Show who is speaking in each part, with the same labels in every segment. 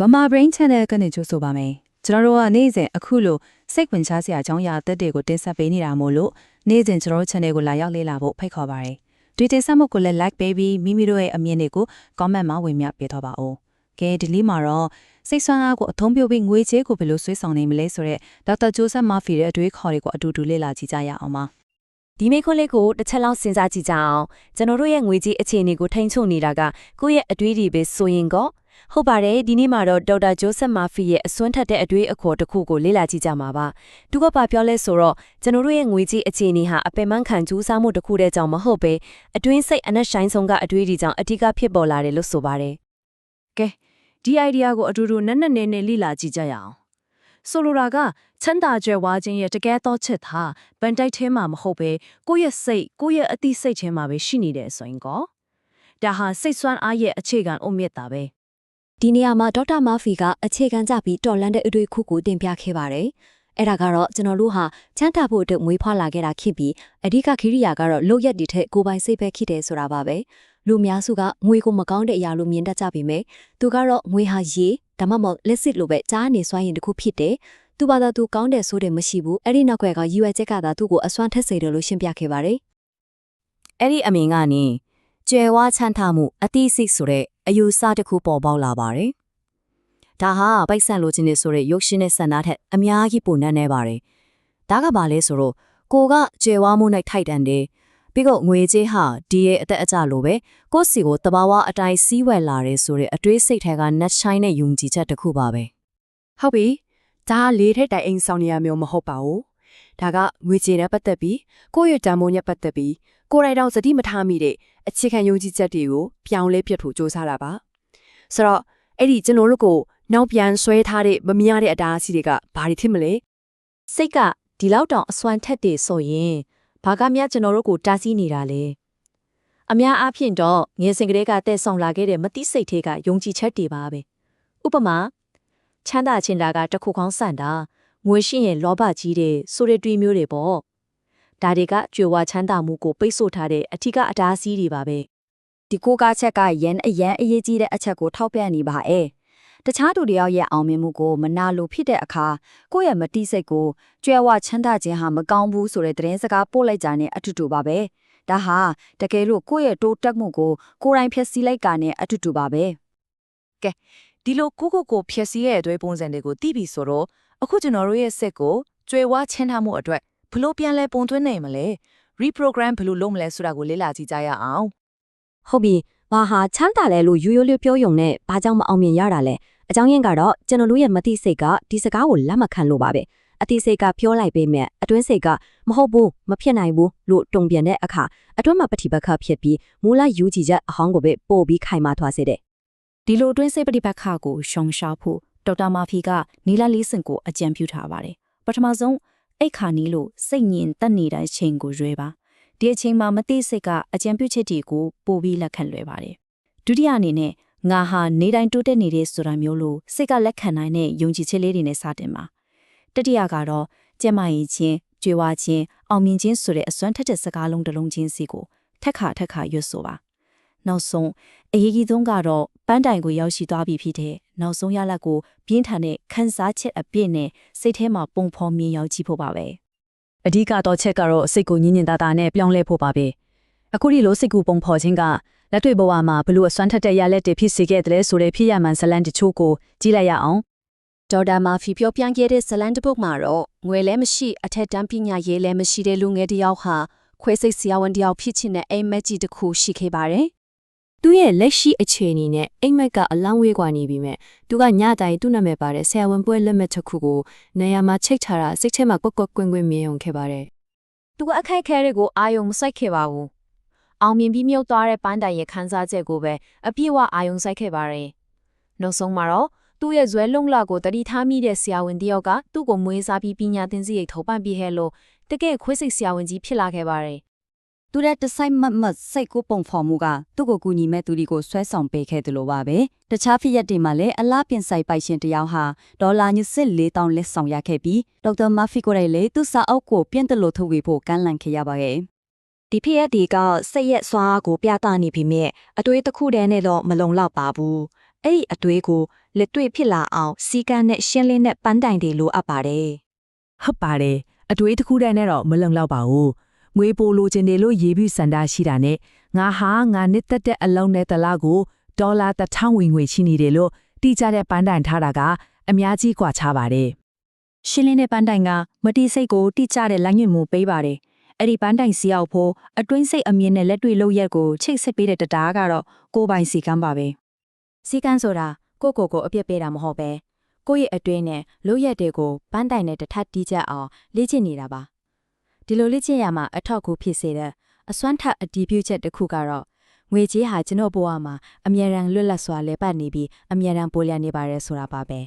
Speaker 1: ဗမာ brain channel ကနေကြိုဆိုပါမယ်ကျွန်တော်တို့ကနေ့စဉ်အခုလိုစိတ်ဝင်စားစရာအကြောင်းအရာအသစ်တွေကိုတင်ဆက်ပေးနေတာမို့လို့နေ့စဉ်ကျွန်တော်တို့ channel ကိုလာရောက်လေ့လာဖို့ဖိတ်ခေါ်ပါရစေဒီတင်ဆက်မှုကိုလည်း like ပေးပြီးမိမိတို့ရဲ့အမြင်တွေကို comment မှာဝင်မြပေးတော့ပါဦးကဲဒီလေးမှာတော့စိတ်ဆွမ်းအားကိုအသုံးပြုပြီးငွေချေးကိုဘယ်လိုဆွဲဆောင်နိုင်မလဲဆိုတော့ဒေါက်တာဂျိုဆက်မာဖီရဲ့အတွေးခေါ်တွေကိုအတူတူလေ့လာကြည့်ကြရအောင်ပါ
Speaker 2: ဒီမိခွန်းလေးကိုတစ်ချက်လောက်စဉ်းစားကြည့်ကြအောင်ကျွန်တော်တို့ရဲ့ငွေကြေးအခြေအနေကိုထိန်းချုပ်နေတာကကိုယ့်ရဲ့အတွေးတွေပဲဆိုရင်ကော ဟုတ်ပါတယ်ဒီနေ့မှာတော့ဒေါက်တာဂျိုးဆက်မာဖီရဲ့အစွမ်းထက်တဲ့အတွေးအခေါ်တစ်ခုကိုလေ့လာကြည့်ကြမှာပါသူကပါပြောလဲဆိုတော့ကျွန်တော်တို့ရဲ့ငွေကြေးအခြေအနေဟာအပင်ပန်းခံကြိုးစားမှုတစ်ခုတည်းကြောင့်မဟုတ်ပဲအတွင်းစိတ်အနက်ရှိုင်းဆုံးကအတွေးတွေကြောင့်အဓိကဖြစ်ပေါ်လာတယ်လို့ဆိုပါတယ်
Speaker 3: ကဲဒီ idea ကိုအတူတူနက်နက်နဲနဲလေ့လာကြည့်ကြရအောင်ဆိုလိုတာကချမ်းသာကြွယ်ဝခြင်းရဲ့တကယ်တော့ချက်သာဗန်တိုက်ထဲမှာမဟုတ်ပဲကိုယ့်ရဲ့စိတ်ကိုယ့်ရဲ့အသိစိတ်ထဲမှာပဲရှိနေတယ်ဆိုရင်ကောဒါဟာစိတ်ဆွမ်းအားရဲ့အခြေခံအုတ်မြစ်တာပဲ
Speaker 2: ဒီနေရာမှာဒေါက်တာမာဖီကအခြေခံကြပြီးတော်လန်တဲ့အတွေ့ခုကိုတင်ပြခဲ့ပါတယ်အဲ့ဒါကတော့ကျွန်တော်တို့ဟာချမ်းသာဖို့အတွက်မွေးဖွားလာခဲ့တာဖြစ်ပြီးအဓိကခိရိယာကတော့လုတ်ရက်ဒီထက်ကိုယ်ပိုင်စိတ်ပဲဖြစ်တယ်ဆိုတာပါပဲလူများစုကငွေကိုမကောင်းတဲ့အရာလို့မြင်တတ်ကြပေမဲ့သူကတော့ငွေဟာရေဒါမှမဟုတ်လက်စစ်လိုပဲကြားနေစွမ်းရင်တစ်ခုဖြစ်တယ်သူဘာသာသူကောင်းတယ်ဆိုတယ်မရှိဘူးအဲ့ဒီနောက်ွယ်ကယူဝဲချက်ကသာသူ့ကိုအစွမ်းထက်စေတယ်လို့ရှင်းပြခဲ့ပါတယ်
Speaker 4: အဲ့ဒီအမြင်ကနေကျယ်ဝချမ်းသာမှုအတိစိတ်ဆိုတဲ့ အယူဆတစ်ခုပေါ်ပေါက်လာပါတယ်။ဒါဟာပိုက်ဆံလိုချင်နေဆိုတဲ့ရုပ်ရှင်နဲ့ဆန္ဒထက်အများကြီးပိုနန်းနေပါတယ်။ဒါကဘာလဲဆိုတော့ကိုကကျယ်ဝမှုနဲ့ထိုက်တန်တယ်။ပြီးတော့ငွေကြေးဟာဒီရဲ့အသက်အကျလိုပဲကိုယ့်စီကိုတဘာဝအတိုင်းစီးဝယ်လာတယ်ဆိုတဲ့အတွေးစိတ်ထဲကနတ်ဆိုင်တဲ့ယုံကြည်ချက်တစ်ခုပါပဲ
Speaker 5: ဟုတ်ပြီဒါကလေးထက်တိုင်အိမ်ဆောင်နေရမျိုးမဟုတ်ပါဘူး ဒါကငွေကြေးနဲ့ပတ်သက်ပြီးကိုယ့်ရဲ့တန်ဖိုးနဲ့ပတ်သက်ပြီးကိုယ်တိုင်တောင်စတိမထားမိတဲ့အခြေခံယုံကြည်ချက်တွေကိုပြောင်းလဲပြတ်ဖို့စ조사တာပါဆိုတော့အဲ့ဒီကျွန်တော်တို့ကိုနောက်ပြန်ဆွဲထားတဲ့မမြင်ရတဲ့အတားအဆီးတွေကဘာတွေဖြစ်မလဲ
Speaker 2: စိတ်ကဒီလောက်တောင်အစွမ်းထက်တယ်ဆိုရင်ဘာကများကျွန်တော်တို့ကိုတားဆီးနေတာလဲအများအားဖြင့်တော့ငယ်စဉ်ကလေးကတည်ဆောင်လာခဲ့တဲ့မတိစိတ်သေးကယုံကြည်ချက်တွေပါပဲဥပမာချမ်းသာချင်တာကတစ်ခုခေါင်းဆန့်တာ ငွေရှိရင်လောဘကြီးတယ်ဆိုတဲ့တွေးမျိုးတွေပေါ့ဒါတွေကကြွယ်ဝချမ်းသာမှုကိုပိတ်ဆို့ထားတဲ့အထီးကအတားအဆီးတွေပါပဲ
Speaker 4: ဒီကိုကားချက်ကရန်အရန်အရေးကြီးတဲ့အချက်ကိုထောက်ပြနေပါအဲတခြားသူတယောက်ရဲ့အောင်မြင်မှုကိုမနာလိုဖြစ်တဲ့အခါကိုယ့်ရဲ့မတိစိတ်ကိုကြွယ်ဝချမ်းသာခြင်းဟာမကောင်းဘူးဆိုတဲ့သတင်းစကားပို့လိုက်ကြတဲ့အတူတူပါပဲဒါဟာတကယ်လို့ကိုယ့်ရဲ့တိုးတက်မှုကိုကိုယ်တိုင်ဖျက်ဆီးလိုက်တာနဲ့အတူတူပါပဲ
Speaker 3: ဒီလိုကိုကိုကိုဖြည့်ဆည်းရဲ့အသွေးပုံစံတွေကိုသိပြီဆိုတော့ အခုကျွန်တော်တို့ရဲ့စိတ်ကိုကြွယ်ဝချင်းထားမှုအတွက်ဘလို့ပြန်လဲပုံသွင်းနိုင်မလဲ reprogram ဘလို့လုပ်မလဲဆိုတာကိုလေ့လာကြည့်ကြရအောင်
Speaker 2: ဟုတ်ပြီဘာဟာချမ်းသာလဲလို့ရိုးရိုးလေးပြောယုံနဲ့ဘာကြောင့်မအောင်မြင်ရတာလဲအကြောင်းရင်းကတော့ကျွန်တော်တို့ရဲ့မတိစိတ်ကဒီစကားကိုလက်မခံလို့ပါပဲအတိစိတ်ကပြောလိုက်ပေမဲ့အတွင်းစိတ်ကမဟုတ်ဘူးမဖြစ်နိုင်ဘူးလို့တုံ့ပြန်တဲ့အခါအတွင်းမှာပฏิပတ်ခဖြစ်ပြီးမူလယူကြည်ချက်အဟောင်းကိုပဲပို့ပြီးခိုင်မာသွားစေတယ်
Speaker 1: ဒီလိုအတွင်းစိတ်ပฏิပတ်ခကိုရှောင်ရှားဖို့ ဒေါက်တာမာဖီကနီလာလေးစင်ကိုအကြံပြုထားပါတယ်ပထမဆုံးအိတ်ခါနီးလို့စိတ်ညင်တက်နေတဲ့အချိန်ကိုရွေးပါဒီအချိန်မှာမသိစိတ်ကအကြံပြုချက်တွေကိုပို့ပြီးလက်ခံလွယ်ပါတယ်ဒုတိယအနေနဲ့ငါဟာနေတိုင်းတိုးတက်နေတဲ့ဆိုတာမျိုးလို့စိတ်ကလက်ခံနိုင်တဲ့ယုံကြည်ချက်လေးတွေနဲ့စတင်ပါတတိယကတော့ကျမရင်ချင်းကြွေဝါချင်းအောင်မြင်ခြင်းဆိုတဲ့အစွမ်းထက်တဲ့စကားလုံးတစ်လုံးချင်းစီကိုထက်ခါထက်ခါရွတ်ဆိုပါနောက်ဆုံးအရေးကြီးဆုံးကတော့ ပန်းတိုင်ကိုရောက်ရှိသွားပြီဖြစ်တဲ့နောက်ဆုံးရလဒ်ကိုပြင်းထန်တဲ့ခန်းစားချက်အပြည့်နဲ့စိတ်ထဲမှာပုံဖော်မြင်ရောက်ကြည့်ဖို့ပါပဲ
Speaker 6: အဓိကတော့ချက်ကတော့စိတ်ကိုညင်ညင်တာတာနဲ့ပြောင်းလဲဖို့ပါပဲအခုဒီလိုစိတ်ကူပုံဖော်ခြင်းကလက်တွေ့ဘဝမှာဘလို့အစွမ်းထက်တဲ့ရလက်တွေဖြစ်စေခဲ့တယ်ဆိုတဲ့ဖြစ်ရမှန်ဇလန်တချို့ကိုကြည့်လိုက်ရအောင်
Speaker 5: ဒေါက်တာမာဖီပြောပြခဲ့တဲ့ဇလန်တပုတ်မှာတော့ငွေလည်းမရှိအထက်တန်းပညာရေးလည်းမရှိတဲ့လူငယ်တစ်ယောက်ဟာခွဲစိတ်ဆရာဝန်တစ်ယောက်ဖြစ်ချင်တဲ့အိမ်မက်ကြီးတစ်ခုရှိခဲ့ပါတယ်။ သူ့ရဲ့လက်ရှိအခြေအနေနဲ့အိမ်မက်ကအလောင်းဝေးกว่าနေပြီမဲ့သူကညတိုင်းသူ့နာမည်ပါတဲ့ဆရာဝန်ပွဲလက်မှတ်တစ်ခုကိုနေရာမှာချိတ်ထားတာစိတ်ထဲမှာကွက်ကွက်ကွင်းကွင်းမြင်ုံခဲ့ပါတယ်
Speaker 2: သူကအခိုက်အခဲတွေကိုအာယုံမစိုက်ခဲ့ပါဘူး။အောင်မြင်ပြီးမြုပ်သွားတဲ့ပန်းတိုင်ရဲ့ခန်းစားချက်ကိုပဲအပြည့်အဝအာယုံစိုက်ခဲ့ပါတယ်။နောက်ဆုံးမှာတော့သူ့ရဲ့ဇွဲလုံလကိုတတိထားမိတဲ့ဆရာဝန်တယောက်ကသူ့ကိုမွေးစားပြီးပညာသင်စရိတ်ထောက်ပံ့ပြီးဟဲလို့တကယ်ခွေးစိတ်ဆရာဝန်ကြီးဖြစ်လာခဲ့ပါတယ်
Speaker 4: သူတဲ့တဆိုင်မတ်မတ်စိတ်ကိုပုံဖော်မှုကသူ့ကိုကူညီမဲ့သူတွေကိုဆွဲဆောင်ပေးခဲ့တယ်လို့ပါပဲတခြားဖြစ်ရက်တွေမှာလည်းအလားပြင်ဆိုင်ပိုက်ရှင်တယောက်ဟာဒေါ်လာညစ်၄တောင်းလက်ဆောင်ရခဲ့ပြီးဒေါက်တာမာဖီကိုယ်တိုင်လည်းသူ့စာအုပ်ကိုပြင့်တယ်လို့ထုတ်ဝေဖို့ကမ်းလှမ်းခဲ့ရပါရဲ့
Speaker 7: ဒီဖြစ်ရက်ဒီကစိတ်ရက်စွာကိုပြသနေပြီမြဲအတွေးတစ်ခုတည်းနဲ့တော့မလုံလောက်ပါဘူးအဲ့ဒီအတွေးကို
Speaker 8: လက်တွေ့ဖြစ်လာအောင်စီကန်းနဲ့ရှင်းလင်းတဲ့ပန်းတိုင်တွေလိုအပ်ပါတယ်
Speaker 1: ဟုတ်ပါတယ်အတွေးတစ်ခုတည်းနဲ့တော့မလုံလောက်ပါဘူး ငွေပိုလိုချင်တယ်လို့ရေးပြီးစန္ဒာရှိတာနဲ့ငါဟာငါနှစ်သက်တဲ့အလုံးနဲ့တလားကိုဒေါ်လာ1000ဝင်ငွေရှိနေတယ်လို့တိကျတဲ့ပန်းတိုင်ထားတာကအများကြီးကွာခြားပါတယ်။
Speaker 4: ရှင်းလင်းတဲ့ပန်းတိုင်ကမတိစိတ်ကိုတိကျတဲ့လမ်းညွှန်မှုပေးပါတယ်။အဲ့ဒီပန်းတိုင်စီရောက်ဖို့အတွင်းစိတ်အမြင်နဲ့လက်တွေ့လုပ်ရက်ကိုချိတ်ဆက်ပေးတဲ့တတားကတော့ကိုပိုင်စီကမ်းပါပဲ။
Speaker 9: စီကမ်းဆိုတာကိုကိုကိုအပြစ်ပေးတာမဟုတ်ပဲကိုယ့်ရဲ့အတွင်းနဲ့လုပ်ရက်တွေကိုပန်းတိုင်နဲ့တထပ်တီးကြအောင်လေ့ကျင့်နေတာပါ။ ဒီလိုလေ့ကျင့်ရမှာအထောက်အကူဖြစ်စေတဲ့အစွမ်းထက်အတည်ပြုချက်တစ်ခုကတော့ငွေကြေးဟာကျွန်တော်ဘဝမှာအမြဲတမ်းလွတ်လပ်စွာလဲပတ်နေပြီးအမြဲတမ်းပိုလျနေပါတယ်ဆိုတာပါပဲ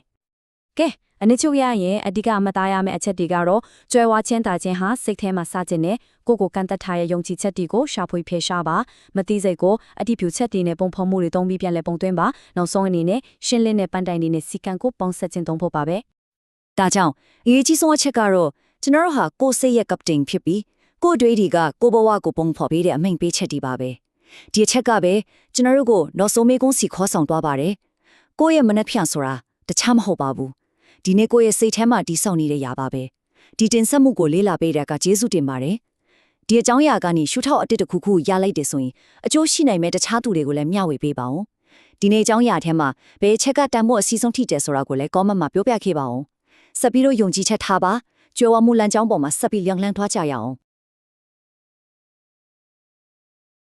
Speaker 9: ကဲအနစ်ချုပ်ရရင်အဓိကအမသားရမယ့်အချက်တွေကတော့ကျွဲဝါချင်းတာချင်းဟာစိတ်ထဲမှာစကျင်တဲ့ကိုကိုကန်တက်ထားရဲ့ယုံကြည်ချက်တွေကိုရှာဖွေဖယ်ရှားပါမသိစိတ်ကိုအတိဖြူချက်တွေနဲ့ပုံဖော်မှုတွေသုံးပြီးပြန်လဲပုံသွင်းပါနောက်ဆုံးအနေနဲ့ရှင်းလင်းတဲ့ပန်းတိုင်တွေနဲ့စီကံကိုပေါင်းဆက်ခြင်းသုံးဖို့ပါပဲ။
Speaker 4: ဒါကြောင့်အရေးကြီးဆုံးအချက်ကတော့ ကျွန်တော်တို့ဟာကိုယ်စိတ်ရဲ့ကပတိန်ဖြစ်ပြီးကိုယ်အတွေးတွေကကိုယ်ဘဝကိုပုံဖော်ပေးတဲ့အမိန့်ပေးချက်တွေပါပဲ။ဒီအချက်ကပဲကျွန်တော်တို့ကိုနောက်ဆုံးမေးခွန်းစီခေါ်ဆောင်သွားပါတယ်။ကိုယ့်ရဲ့မနှက်ဖြန့်ဆိုတာတခြားမဟုတ်ပါဘူး။ဒီနေ့ကိုယ့်ရဲ့စိတ်ထဲမှာတည်ဆောက်နေတဲ့ຢာပါပဲ။ဒီတင်ဆက်မှုကိုလေးလာပေးတဲ့ကကျေးဇူးတင်ပါတယ်။ဒီအကြောင်းအရာကနေရှုထောက်အတစ်တစ်ခုခုရလိုက်တယ်ဆိုရင်အကျိုးရှိနိုင်မဲ့တခြားသူတွေကိုလည်းမျှဝေပေးပါဦး။ဒီနေ့အကြောင်းအရာထဲမှာဘယ်အချက်ကတန်ဖို့အစီအဆုံးထိတယ်ဆိုတာကိုလည်း comment မှာပြောပြခဲ့ပါဦး။ဆက်ပြီးတော့ယုံကြည်ချက်ထားပါ ကြွယ်ဝမှုလမ်းကြောင်းပေါ်မှာဆက်ပြီးလျောင်းလန်းသွားကြရအောင်